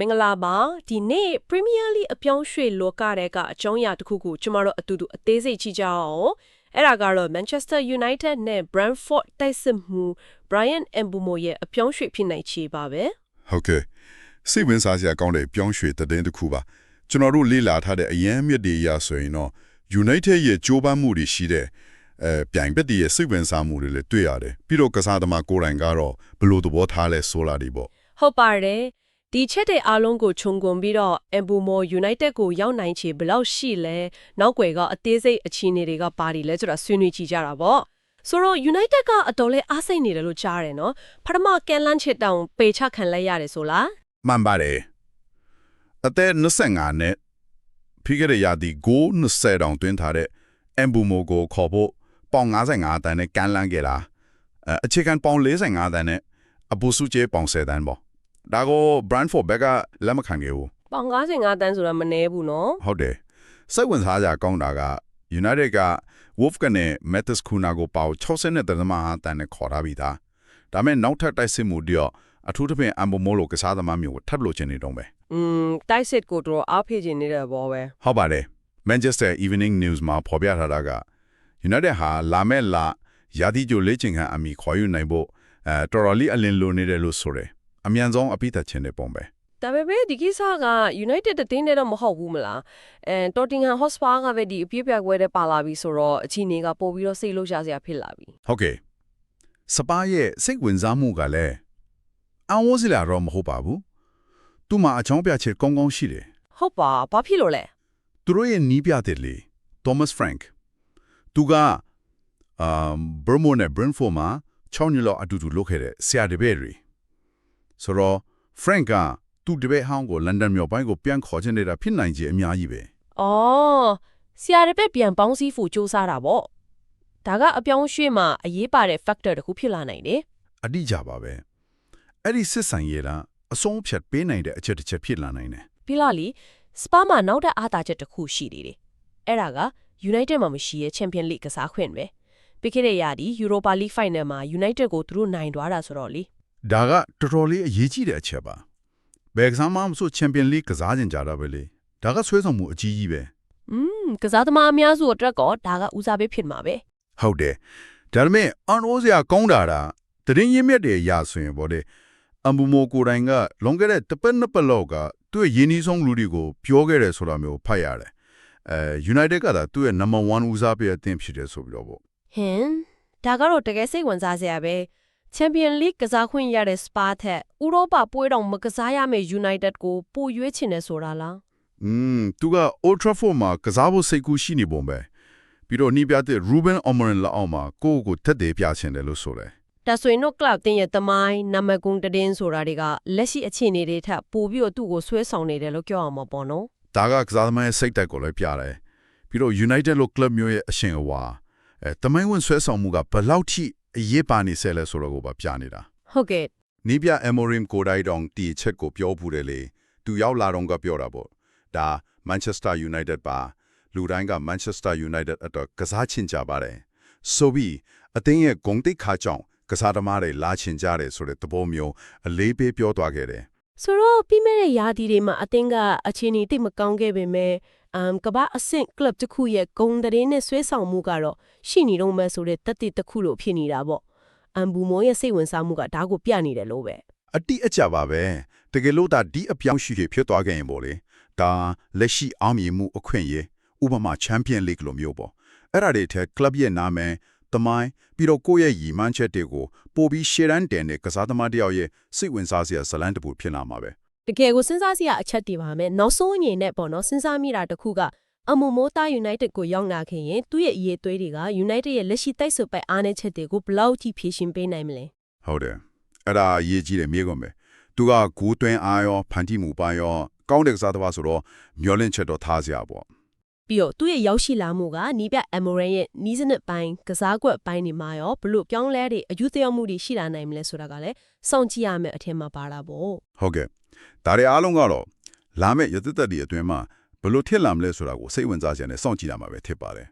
မင်္ဂလာပါဒီနေ့ Premier League အပြောင်းရွှေ့လောကတဲ့ကအကြောင်းအရာတစ်ခုခုကျမတို့အတူတူအသေးစိတ်ကြည့်ကြအောင်အဲ့ဒါကတော့ Manchester United နဲ့ Brentford တိုက်စစ်မှု Brian Mbeumo ရဲ့အပြောင်းရွှေ့ဖြစ်နိုင်ချေပါပဲဟုတ်ကဲ့စိတ်ဝင်စားစရာကောင်းတဲ့ပြောင်းရွှေ့တဲ့တဲ့တစ်ခုပါကျွန်တော်တို့လေ့လာထားတဲ့အရန်မြစ်တွေအရဆိုရင်တော့ United ရဲ့ကြိုးပမ်းမှုတွေရှိတဲ့အဲပြိုင်ဘက်တွေရဲ့စိတ်ဝင်စားမှုတွေလည်းတွေ့ရတယ်ပြီးတော့ကစားသမားကိုယ်တိုင်ကတော့ဘယ်လိုသဘောထားလဲဆိုလာဒီပေါ့ဟုတ်ပါတယ် ဒီချက်တဲ့အားလုံးကိုခြုံငုံပြီးတော့ Mbeumo United ကိုရောက်နိုင်ချေဘယ်လောက်ရှိလဲနောက်ွယ်ကအသေးစိတ်အခြေအနေတွေကပါတီလဲဆိုတာဆွေးနွေးကြည့်ကြတာပေါ့ဆိုတော့ United ကအတော်လေးအားစိတ်နေတယ်လို့ကြားရတယ်နော်ပထမကန်လန်းချစ်တောင်ပေချခံလိုက်ရတယ်ဆိုလားမှန်ပါတယ်အသက်25နဲ့ဖိခဲ့တဲ့ရာသီဂိုး20တောင်တွင်းထားတဲ့အမ်ဘူမိုကိုခေါ်ဖို့ပေါင်55တန်းနဲ့ကန်လန်းခဲ့တာအဲအခြေခံပေါင်45တန်းနဲ့အပူစုကျဲပေါင်10တန်းပေါ့ ဒါကို Brentford ဘက်ကလက်မခံခဲ့ဘူးပေါင်95တန်းဆိုတာမနှဲဘူးနော်ဟုတ်တယ်စိတ်ဝင်စားကြကောင်းတာက United က Wolf ကနေ Matheus Cunha ကိုပေါင်60တန်းမှတန်းနဲ့ခေါ်ထားပြီးသားဒါမဲ့နောက်ထပ်တိုက်စစ်မှုတရောအထူးသဖြင့်အမ်ဘူမိုလိုကစားသမားမျိုးကိုထပ်လို့ချင်နေတော့ပဲอืมတိုက်စစ်ကိုတော့အားဖေးခြင်းနေတဲ့ဘောပဲဟုတ်ပါတယ် Manchester Evening News မှာဖော်ပြထားတာက United ဟာလာမဲ့လာရာသီကြိုလေ့ကျင့်ခန်းအမိခေါ်ယူနိုင်ဖို့အဲတော်တော်လေးအလင်းလိုနေတယ်လို့ဆိုတယ် အမြန်ဆုံးအပိသက်ခြင်းတဲ့ပုံပဲဒါပေမဲ့ဒီကိစ္စက United တတင်းနဲ့တော့မဟုတ်ဘူးမလားအဲ Tottenham Hotspur ကပဲဒီအပြည့်ပြကွဲတဲ့ပါလာပြီဆိုတော့အချင်းတွေကပို့ပြီးတော့စိတ်လို့ရှာစရာဖြစ်လာပြီဟုတ်ကဲ့စပါးရဲ့စိတ်ဝင်စားမှုကလည်းအံ့ဩစရာတော့မဟုတ်ပါဘူးသူ့မှာအချောင်းပြချက်ကောင်းကောင်းရှိတယ်ဟုတ်ပါဘာဖြစ်လို့လဲသူတို့ရဲ့နီးပြတဲ့လေ Thomas Frank သူကအမ်ဘရမိုနဲ့ Brentford မှာ6နှစ်လောက်အတူတူလုပ်ခဲ့တဲ့ဆရာတပည့်တွေ ဆိုတော့ Frank ကသူ့တပည့်ဟောင်းကိုလန်ဒန်မြို့ပိုင်းကိုပြန်ခေါ်ချင်နေတာဖြစ်နိုင်ကြီးအများကြီးပဲအော်ဆရာတပည့်ပြန်ပေါင်းစည်းဖို့စူးစမ်းတာပေါ့ဒါကအပြောင်းအရွှေ့မှာအရေးပါတဲ့ factor တစ်ခုဖြစ်လာနိုင်တယ်အတိအကျပါပဲအဲ့ဒီစစ်ဆိုင်ရတာအဆုံးဖြတ်ပေးနိုင်တဲ့အချက်တစ်ချက်ဖြစ်လာနိုင်တယ်ပြီးလာလီစပါမှာနောက်တဲ့အားသာချက်တစ်ခုရှိနေတယ်အဲ့ဒါက United မှာမရှိရဲ့ Champion League ကစားခွင့်ပဲပြီးခဲ့တဲ့ရာသီ Europa League Final မှာ United ကိုသူတို့နိုင်သွားတာဆိုတော့လေ ဒါကတော်တော်လေးအရေးကြီးတဲ့အချက်ပါဘယ်ကစားမှမဆိုချန်ပီယံလိကစားကြကြတာပဲလေဒါကဆွဲဆောင်မှုအကြီးကြီးပဲอืมကစားသမားအများစုအတွက်ကောဒါကဦးစားပေးဖြစ်မှာပဲဟုတ်တယ်ဒါပေမဲ့အန်အိုးစရာကောင်းတာတာတရင်ရင်းမြက်တွေရဆိုရင်ဗောလေအမ်ဘူမိုကိုတိုင်ကလွန်ခဲ့တဲ့တစ်ပတ်နှစ်ပတ်လောက်ကသူ့ရဲ့ရင်းနှီးဆုံးလူတွေကိုပြောခဲ့တယ်ဆိုတာမျိုးဖတ်ရတယ်အဲ United ကသာသူ့ရဲ့ number 1ဦးစားပေးအသင်းဖြစ်တယ်ဆိုပြီးတော့ဗောဟင်ဒါကတော့တကယ်စိတ်ဝင်စားစရာပဲ Champion League ကစားခွင့်ရတဲ့ Spa ထက်ဥရောပပွဲတော်မကစားရမယ့် United ကိုပိုရွေးချင်တယ်ဆိုတာလားอืมသူက Old Trafford မှာကစားဖို့စိတ်ကူးရှိနေပုံပဲပြီးတော့နှီးပြတဲ့ Ruben Amorim လက်အောက်မှာကိုယ့်ကိုယ်တက်တယ်ပြချင်တယ်လို့ဆိုတယ်ဒါဆိုရင်တော့ club တင်ရဲ့တမိုင်းနံပါတ်ကုန်းတည်င်းဆိုတာတွေကလက်ရှိအခြေအနေတွေထက်ပိုပြီးတော့သူ့ကိုဆွဲဆောင်နေတယ်လို့ပြောအောင်မပေါ့နော်ဒါကကစားသမားရဲ့စိတ်တက်ကိုလည်းပြတယ်ပြီးတော့ United လို့ club မျိုးရဲ့အရှင်အဝါအဲတမိုင်းဝင်ဆွဲဆောင်မှုကဘယ်လောက်ထိ အရေးပါနေဆဲလဲဆိုတော့ကိုပါပြနေတာဟုတ်ကဲ့နီးပြ Amorim ကိုတိုင်တောင်တီချက်ကိုပြောဘူးတယ်လေသူရောက်လာတော့ကပြောတာပေါ့ဒါ Manchester United ပါလူတိုင်းက Manchester United အတွက်ကစားချင်ကြပါတယ်ဆိုပြီးအသင်းရဲ့ဂုံတိတ်ခါကြောင့်ကစားသမားတွေလာချင်ကြတယ်ဆိုတဲ့သဘောမျိုးအလေးပေးပြောသွားခဲ့တယ်ဆိုတော့ပြီးမဲ့တဲ့ရာသီတွေမှာအသင်းကအခြေအနေတိတ်မကောင်းခဲ့ပေမဲ့ အမ်ကမ္ဘာအဆင့် club တစ်ခုရဲ့ဂုဏ်သတင်းနဲ့ဆွဲဆောင်မှုကတော့ရှိနေတော့မဲ့ဆိုတဲ့တက်တိတစ်ခုလို့ဖြစ်နေတာပေါ့အမ်ဘူမိုရဲ့စိတ်ဝင်စားမှုကဒါကိုပြနေတယ်လို့ပဲအတိအကျပါပဲတကယ်လို့ဒါဒီအပြောင်းရှိရဖြစ်သွားခဲ့ရင်ပေါ့လေဒါလက်ရှိအောင်မြင်မှုအခွင့်အရေးဥပမာချန်ပီယံလိဂ်လိုမျိုးပေါ့အဲ့ဒါတွေထဲကလပ်ရဲ့နာမည်တမိုင်းပြီးတော့ကိုယ့်ရဲ့ရည်မှန်းချက်တွေကိုပို့ပြီးရှေ့တန်းတင်တဲ့ကစားသမားတစ်ယောက်ရဲ့စိတ်ဝင်စားစရာဇလန်းတစ်ပုဖြစ်လာမှာပဲ တကယ်ကိုစဉ်းစားစရာအချက်တွေပါမယ်နောက်ဆုံးအနေနဲ့ပေါ့နော်စဉ်းစားမိတာတစ်ခုကအမူမိုးသား United ကိုရောက်လာခင်ရင်သူ့ရဲ့အရေးသွေးတွေက United ရဲ့လက်ရှိတိုက်စုပ်ပိုက်အားနည်းချက်တွေကိုဘယ်လောက်ထိဖြည့်ရှင်ပေးနိုင်မလဲဟုတ်တယ်အဲ့ဒါအရေးကြီးတယ်မြေကုန်ပဲသူကဂူးသွင်းအားရောဖန်တီးမှုပိုင်းရောကောင်းတဲ့ကစားသမားဆိုတော့မျောလင့်ချက်တော့ထားစရာပေါ့ ပြီးတော့သူ့ရဲ့ရောက်ရှိလာမှုကနီးပြ Amoran ရဲ့နီးစနစ်ပိုင်းကစားကွက်ပိုင်းတွေမှာရောဘလို့ပြောင်းလဲတွေအယူသယောမှုတွေရှိလာနိုင်မလဲဆိုတာကလည်းစောင့်ကြည့်ရမယ်အထင်မှာပါတာပေါ့ဟုတ်ကဲ့ဒါတွေအားလုံးကတော့လာမယ့်ရသသက်တွေအတွင်းမှာဘယ်လို့ထစ်လာမလဲဆိုတာကိုစိတ်ဝင်စားစရာနဲ့စောင့်ကြည့်ရမှာပဲဖြစ်ပါတယ်